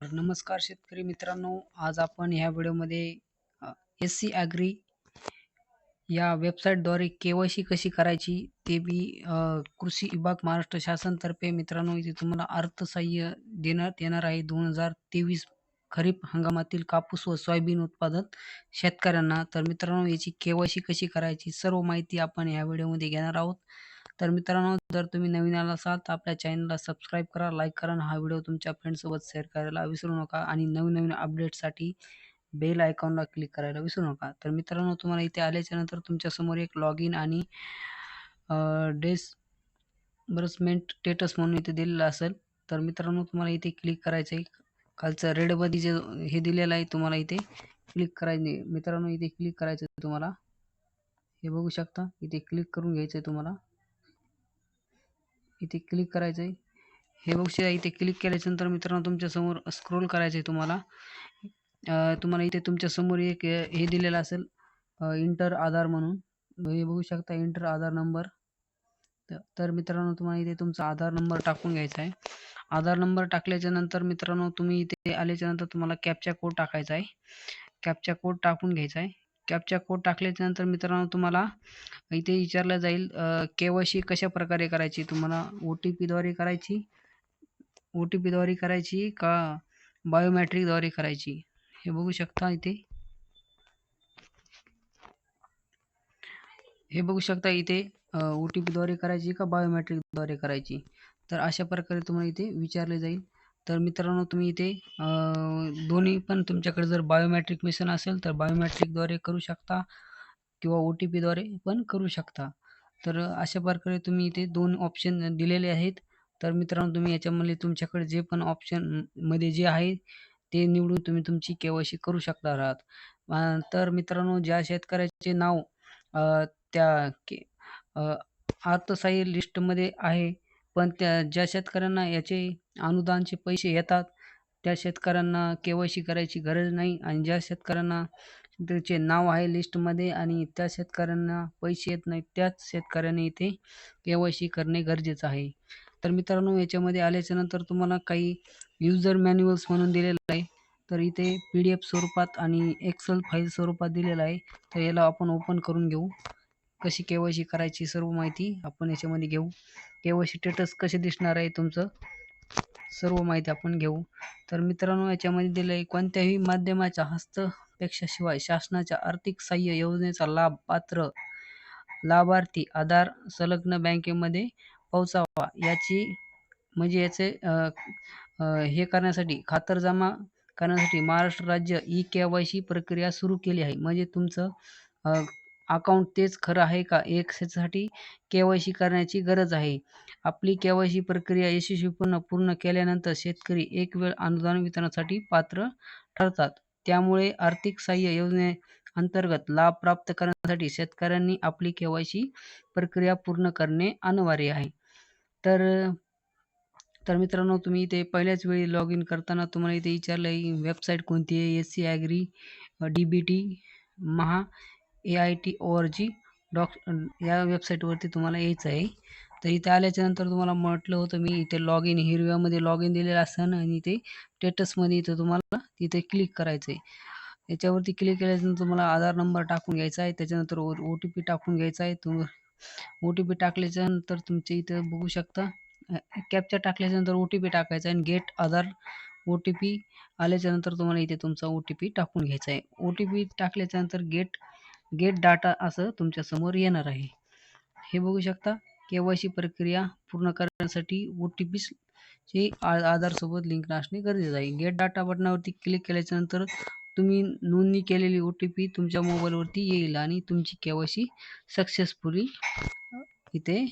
नमस्कार शेतकरी मित्रांनो आज आपण ह्या व्हिडिओमध्ये एस सी ॲग्री या वेबसाईटद्वारे के वाय सी कशी करायची ते बी कृषी विभाग महाराष्ट्र शासनतर्फे मित्रांनो इथे तुम्हाला अर्थसहाय्य देण्यात येणार आहे. दोन हजार तेवीस खरीप हंगामातील कापूस व सोयाबीन उत्पादन शेतकऱ्यांना. तर मित्रांनो याची के वाय सी कशी करायची सर्व माहिती आपण ह्या व्हिडिओमध्ये घेणार आहोत. तर मित्रांनो जर तुम्ही नवीन आला असाल तर आपल्या चॅनलला सबस्क्राईब करा लाईक करा आणि हा व्हिडिओ तुमच्या फ्रेंडसोबत शेअर करायला विसरू नका आणि नवीन नवीन अपडेटसाठी बेल आयकॉनला क्लिक करायला विसरू नका. तर मित्रांनो तुम्हाला इथे आल्याच्यानंतर तुमच्यासमोर एक लॉग इन आणि डेस बरसमेंट स्टेटस म्हणून इथे दिलेलं असेल. तर मित्रांनो तुम्हाला इथे क्लिक करायचं आहे. खालचं रेडमध्ये जे हे दिलेलं आहे तुम्हाला इथे क्लिक करायचे मित्रांनो इथे क्लिक करायचं आहे तुम्हाला. हे बघू शकता. इथे क्लिक करून घ्यायचं आहे तुम्हाला. इथे क्लिक करायचं आहे हे बघू इथे क्लिक केल्याच्यानंतर मित्रांनो तुमच्यासमोर स्क्रोल करायचं आहे तुम्हाला तुम्हाला इथे तुमच्यासमोर एक हे दिलेलं असेल इंटर आधार म्हणून. हे बघू शकता इंटर आधार नंबर तर मित्रांनो तुम्हाला इथे तुमचा आधार नंबर टाकून घ्यायचा आहे. आधार नंबर टाकल्याच्या नंतर मित्रांनो तुम्ही इथे आल्याच्यानंतर तुम्हाला कॅपचा कोड टाकायचा आहे. कॅपचा कोड टाकून घ्यायचा आहे. कॅपचा कोड टाकल्याच्यानंतर मित्रांनो तुम्हाला इथे विचारलं जाईल के वाय सी कशा प्रकारे करायची? तुम्हाला ओ टी पीद्वारे करायची? ओ टी पीद्वारे करायची का बायोमॅट्रिकद्वारे करायची? हे बघू शकता इथे. हे बघू शकता इथे ओ टी पीद्वारे करायची का बायोमॅट्रिकद्वारे करायची? तर अशा प्रकारे तुम्हाला इथे विचारले जाईल. तर मित्रांनो तुम्ही इथे दोन्ही पण तुमच्याकडे जर बायोमॅट्रिक मिशन असेल तर बायोमॅट्रिकद्वारे करू शकता किंवा ओ टी पीद्वारे पण करू शकता. तर अशा प्रकारे तुम्ही इथे दोन ऑप्शन दिलेले आहेत. तर मित्रांनो तुम्ही याच्यामध्ये तुमच्याकडे जे पण ऑप्शनमध्ये जे आहे ते निवडून तुम्ही तुमची के वाय सी करू शकणार आहात. तर मित्रांनो ज्या शेतकऱ्याचे नाव त्या के अर्थसहाय्य लिस्टमध्ये आहे पण त्या ज्या शेतकऱ्यांना याचे अनुदानचे पैसे येतात त्या शेतकऱ्यांना के वाय सी करायची गरज नाही आणि ज्या शेतकऱ्यांना त्याचे नाव आहे लिस्टमध्ये आणि त्या शेतकऱ्यांना पैसे येत नाहीत त्याच शेतकऱ्याने इथे के वाय सी करणे गरजेचं आहे. तर मित्रांनो याच्यामध्ये आल्याच्यानंतर तुम्हाला काही युजर मॅन्युअल्स म्हणून दिलेलं आहे. तर इथे पी डी एफ स्वरूपात आणि एक्सेल फाईल स्वरूपात दिलेलं आहे. तर याला आपण ओपन करून घेऊ. कशी के वाय सी करायची सर्व माहिती आपण याच्यामध्ये घेऊ. के वाय सी स्टेटस कसे दिसणार आहे तुमचं? सर्व माहिती आपण घेऊ. तर मित्रांनो याच्यामध्ये दिलं आहे कोणत्याही माध्यमाच्या हस्तपेक्षाशिवाय शासनाच्या आर्थिक सहाय्य योजनेचा लाभ पात्र लाभार्थी आधार संलग्न बँकेमध्ये पोहोचावा. याची म्हणजे याचे हे करण्यासाठी खातरजमा करण्यासाठी महाराष्ट्र राज्य ई के वाय सी प्रक्रिया सुरू केली आहे. म्हणजे तुमचं अकाउंट तेच खरं आहे का? याच्यासाठी के वाय सी करण्याची गरज आहे. आपली के वाय सी प्रक्रिया यशस्वीपूर्ण पूर्ण केल्यानंतर शेतकरी एक वेळ अनुदान वितरणासाठी पात्र ठरतात. त्यामुळे आर्थिक सहाय्य योजने अंतर्गत लाभ प्राप्त करण्यासाठी शेतकऱ्यांनी आपली के वाय सी प्रक्रिया पूर्ण करणे अनिवार्य आहे. तर तर मित्रांनो तुम्ही इथे पहिल्याच वेळी लॉग इन करताना तुम्हाला इथे विचारलं आहे वेबसाईट कोणती आहे? S C agri D B T Maha A I T O R G dock या वेबसाईटवरती तुम्हाला यायचं आहे. तर इथे आल्याच्यानंतर तुम्हाला म्हटलं होतं मी इथे लॉग इन हिरव्यामध्ये लॉग इन दिलेलं असतं आणि इथे स्टेटसमध्ये इथं तुम्हाला तिथे क्लिक करायचं आहे याच्यावरती क्लिक केल्यानंतर तुम्हाला आधार नंबर टाकून घ्यायचा आहे. त्याच्यानंतर ओ ओ टी पी टाकून घ्यायचा आहे. तुम ओ टी पी टाकल्याच्यानंतर तुमच्या इथं बघू शकता कॅप्चर टाकल्याच्यानंतर ओ टी पी टाकायचा आहे आणि get Aadhaar O T P आल्याच्यानंतर तुम्हाला इथे तुमचा ओ टी पी टाकून घ्यायचा आहे. ओ टी पी टाकल्याच्यानंतर गेट गेट डाटा असं तुमच्यासमोर येणार आहे. हे बघू शकता के वाय सी प्रक्रिया पूर्ण करण्यासाठी ओ टी पीची आधारसोबत लिंक असणे गरजेचं आहे. गेट डाटा बटनावरती क्लिक केल्याच्यानंतर तुम्ही नोंदणी केलेली ओ टी पी तुमच्या मोबाईलवरती येईल आणि तुमची के वाय सी सक्सेसफुली इथे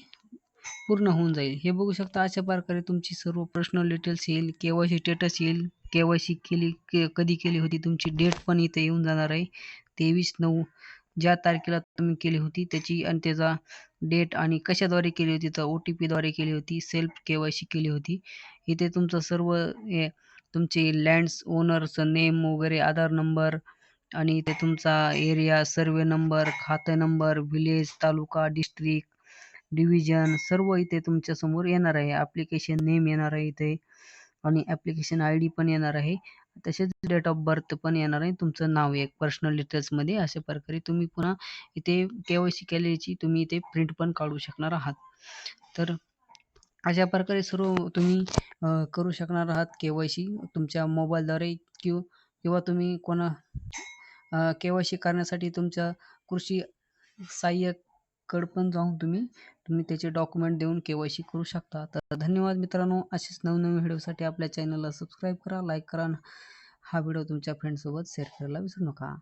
पूर्ण होऊन जाईल. हे बघू शकता अशा प्रकारे तुमची सर्व पर्सनल डिटेल्स येईल के वाय सी स्टेटस येईल के वाय सी केली के कधी केली होती तुमची डेट पण इथे येऊन जाणार आहे. तेवीस नऊ ज्या तारखेला तुम्ही केली होती त्याची आणि त्याचा डेट आणि कशाद्वारे केली होती तर ओ टी पीद्वारे केली होती सेल्फ के वाय सी केली होती. इथे तुमचं सर्व हे तुमचे लँड्स ओनरचं नेम वगैरे आधार नंबर आणि इथे तुमचा एरिया सर्वे नंबर खाते number village taluka district division सर्व इथे तुमच्यासमोर येणार आहे. ॲप्लिकेशन नेम येणार आहे इथे आणि ॲप्लिकेशन आय डी पण येणार आहे. तसेच डेट ऑफ बर्थ पण येणार आहे. तुमचं नाव एक पर्सनल डिटेल्समध्ये अशा प्रकारे तुम्ही पुन्हा इथे के वाय सी केल्याची तुम्ही इथे प्रिंट पण काढू शकणार आहात. तर अशा प्रकारे सर्व तुम्ही करू शकणार आहात के वाय सी तुमच्या मोबाईलद्वारे किंवा किंवा तुम्ही कोणा के वाय सी करण्यासाठी तुमच्या कृषी सहाय्यक कड पण जाऊन तुम्ही तुम्ही त्याचे डॉक्युमेंट देऊन के वाय सी करू शकता. तर धन्यवाद मित्रांनो. असेच नवनवीन व्हिडिओसाठी आपल्या चॅनलला सबस्क्राईब करा लाईक करा हा व्हिडिओ तुमच्या फ्रेंडसोबत शेअर करायला विसरू नका.